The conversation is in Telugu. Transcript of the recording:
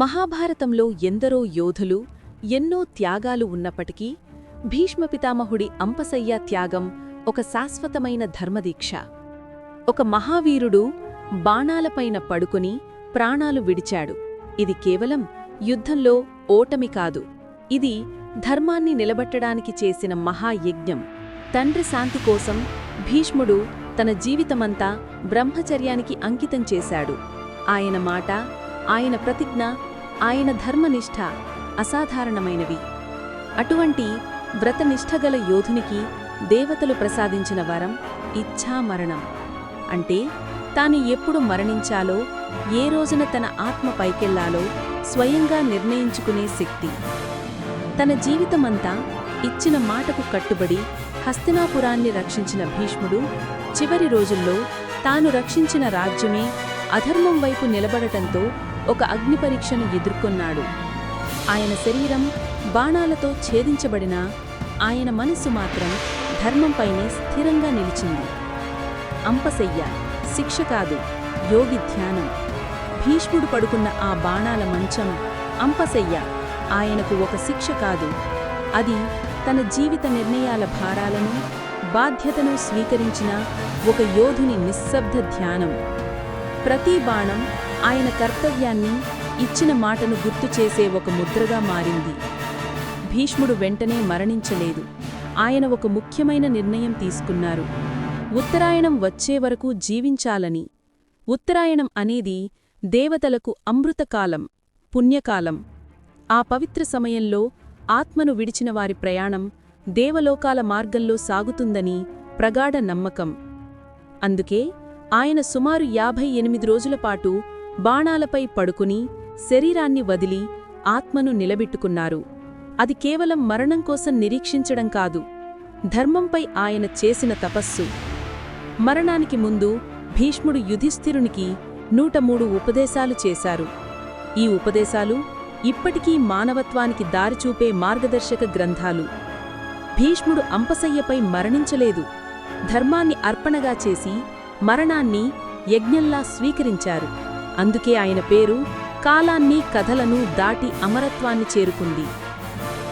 మహాభారతంలో ఎందరో యోధులు ఎన్నో త్యాగాలు ఉన్నప్పటికీ భీష్మ పితామహుడి అంపసయ్య త్యాగం ఒక శాశ్వతమైన ధర్మదీక్ష. ఒక మహావీరుడు బాణాలపైన పడుకుని ప్రాణాలు విడిచాడు. ఇది కేవలం యుద్ధంలో ఓటమి కాదు. ఇది ధర్మాన్ని నిలబెట్టడానికి చేసిన మహాయజ్ఞం. తండ్రి శాంతి కోసం భీష్ముడు తన జీవితమంతా బ్రహ్మచర్యానికి అంకితం చేశాడు. ఆయన మాట ఆయన ప్రతిజ్ఞ ఆయన ధర్మనిష్ఠ అసాధారణమైనవి. అటువంటి వ్రతనిష్టగల యోధునికి దేవతలు ప్రసాదించిన వరం ఇచ్ఛామరణం. అంటే తాను ఎప్పుడు మరణించాలో ఏ రోజున తన ఆత్మ పైకెళ్ళాలో స్వయంగా నిర్ణయించుకునే శక్తి. తన జీవితమంతా ఇచ్చిన మాటకు కట్టుబడి హస్తినాపురాన్ని రక్షించిన భీష్ముడు చివరి రోజుల్లో తాను రక్షించిన రాజ్యమే అధర్మం వైపు నిలబడటంతో ఒక అగ్నిపరీక్షను ఎదుర్కొన్నాడు. ఆయన శరీరం బాణాలతో ఛేదించబడినా ఆయన మనస్సు మాత్రం ధర్మంపైనే స్థిరంగా నిలిచింది. అంపశయ్య శిక్ష కాదు యోగి ధ్యానం. భీష్ముడు పడుకున్న ఆ బాణాల మంచం అంపశయ్య ఆయనకు ఒక శిక్ష కాదు. అది తన జీవిత నిర్ణయాల భారాలను బాధ్యతను స్వీకరించిన ఒక యోధుని నిశ్శబ్ద ధ్యానం. ప్రతి బాణం ఆయన కర్తవ్యాన్ని ఇచ్చిన మాటను గుర్తు చేసే ఒక ముద్రగా మారింది. భీష్ముడు వెంటనే మరణించలేదు. ఆయన ఒక ముఖ్యమైన నిర్ణయం తీసుకున్నారు. ఉత్తరాయణం వచ్చే వరకు జీవించాలని. ఉత్తరాయణం అనేది దేవతలకు అమృతకాలం పుణ్యకాలం. ఆ పవిత్ర సమయంలో ఆత్మను విడిచిన వారి ప్రయాణం దేవలోకాల మార్గంలో సాగుతుందని ప్రగాఢ నమ్మకం. అందుకే ఆయన సుమారు యాభై ఎనిమిది రోజులపాటు బాణాలపై పడుకుని శరీరాన్ని వదిలి ఆత్మను నిలబెట్టుకున్నారు. అది కేవలం మరణం కోసం నిరీక్షించడం కాదు ధర్మంపై ఆయన చేసిన తపస్సు. మరణానికి ముందు భీష్ముడు యుధిష్ఠిరునికి నూట మూడు ఉపదేశాలు చేశారు. ఈ ఉపదేశాలు ఇప్పటికీ మానవత్వానికి దారిచూపే మార్గదర్శక గ్రంథాలు. భీష్ముడు అంపసయ్యపై మరణించలేదు. ధర్మాన్ని అర్పణగా చేసి మరణాన్ని యజ్ఞంలా స్వీకరించారు. అందుకే ఆయన పేరు కాలాన్ని కథలను దాటి అమరత్వాన్ని చేరుకుంది.